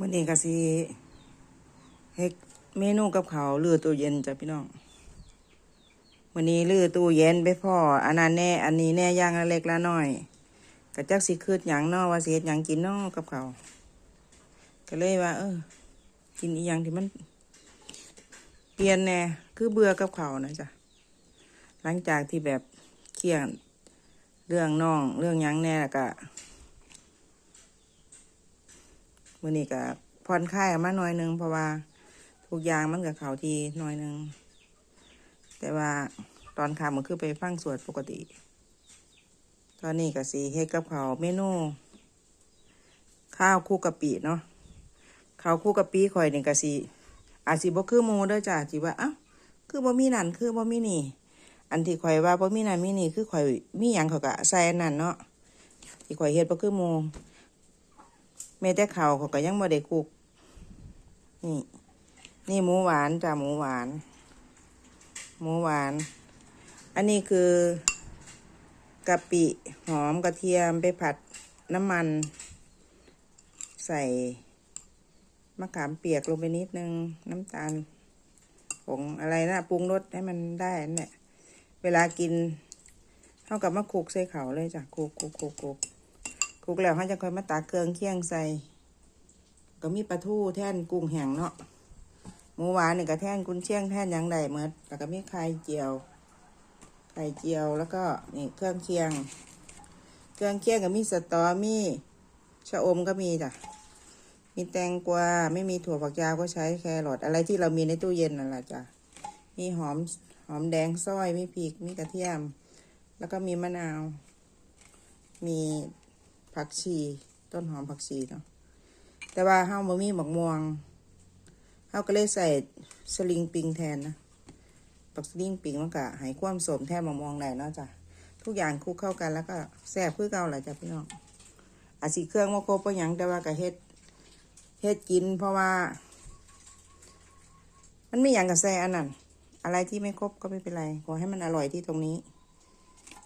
มื่อนี้ก็สิเฮ็ดเมนูกับเขาลือตู้เย็นจ้ะพี่น้องวันนี้ลือตู้เย็นไปพ่ออันนั้นแน่ อันนี้แน่ย่างละเล็กละน้อยก็จักสิคืดหยังนอว่าสิเฮ็ดหยังกินนอกับเขาก็เลยว่า เออ กินอีหยังที่มัน เปลี่ยนแน่คือเบื่อกับเขานะจ๊ะหลังจากที่แบบเครียดเรื่องน้อง เรื่องยังแน่ก็ มื่อนี้ก็ผ่อนคลายออกมาหน่อยหนึงเพราะว่าทุกอย่างมันกับเขาทีหน่อยหนึง แต่ว่าตอนค่ำมันคือไปฟังสวดปกติ ตอนนี้ก็สีเฮ็ดกับเขาเมนูข้าวคู่กะปิเนาะข้าวคู่กะปิข่อยนี่ก็สีอาจสิบ่คือหมูเด้อจ้ะจิว่าอ้าคือบ่มีนั่นคือบ่มีนี่ อันที่ข่อยว่าบ่มีนั่นมีนี่คือข่อยมีหยังเขาก็ใส่นั่นเนาะที่ข่อยเฮ็ดบ่คือหมู แม่แต่เขาเขาก็ยังบ่ได้คุก นี่ นี่หมูหวานจ้ะหมูหวาน หมูหวาน อันนี้คือกะปิหอมกระเทียมไปผัดน้ำมัน ใส่มะขามเปียกลงไปนิดนึง น้ำตาลผงอะไรนะปรุงรสให้มันได้นั่นแหละเวลากินเท่ากับมะคลุกใส่เขาเลยจ้ะคุกคุกคุกคุกค ลุกแล้วเขาจะค่อยมาตากเกลืองเคี่ยงใส่ ก็มีปลาทูแท่นกุ้งแห้งเนาะหมูหวานนี่ก็แท่นกุนเชียงแท่นยังใดเมื่อแล้วก็มีไข่เจียว ไข่เจียวแล้วก็นี่เครื่องเคียง เครื่องเคียงก็มีสตอมีชะอมก็มีจ้ะมีแตงกวาไม่มีถั่วฝักยาวก็ใช้แครอทอะไรที่เรามีในตู้เย็นนั่นแหละจ้ะมีหอมหอมแดงซอยมีพริกมีกระเทียม แล้วก็มีมะนาว มี ผักชี ต้นหอมผักชีเนาะแต่ว่าเฮาบ่มีหมกม่วงเฮาก็เลยใส่สลิงปิงแทนนะปักสลิงปิงมันก็ให้ความสมแทนหมกม่วงได้เนาะจ้ะทุกอย่างคลุกเข้ากันแล้วก็แซ่บคือเก่าแหละจ้ะพี่น้องอาจสิเครื่องบ่ครบบ่หยังแต่ว่าก็เฮ็ดเฮ็ดกินเพราะว่า มันไม่อย่างกับแซ่อันนั้นอะไรที่ไม่ครบก็ไม่เป็นไร ขอให้มันอร่อยที่ตรงนี้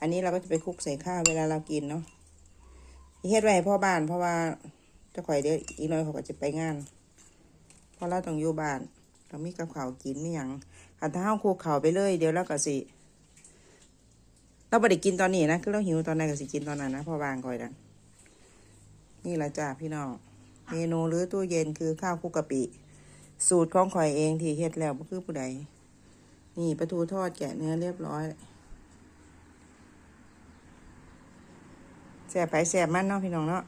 อันนี้เราก็จะไปคลุกใส่ข้าวเวลาเรากินเนาะ เฮ็ดไว้ให้พ่อบ้าน เพราะว่าเจะข่อยเดี๋ยวอีกน้อยเขาก็จะไปงาน เพราะเราต้องอยู่บ้านเรามีกับข้าวกินไม่หยังคันถ้าเฮาคลุกข้าวไปเลย เดี๋ยวเราก็สิเราไม่ได้กินตอนนี้นะคือเราหิวตอนไหนก็สิกินตอนนั้นนะพ่อบางคอยดันนี่ละจ้าพี่น้องเมนูหรือตู้เย็นคือข้าวคลุกกะปิ สูตรของข่อยเองที่เฮ็ดแล้วบ่คือผู้ใดนี่ปลาทูทอดแกะเนื้อเรียบร้อย แสบไปแสบมันเนาะพี่น้องเนาะ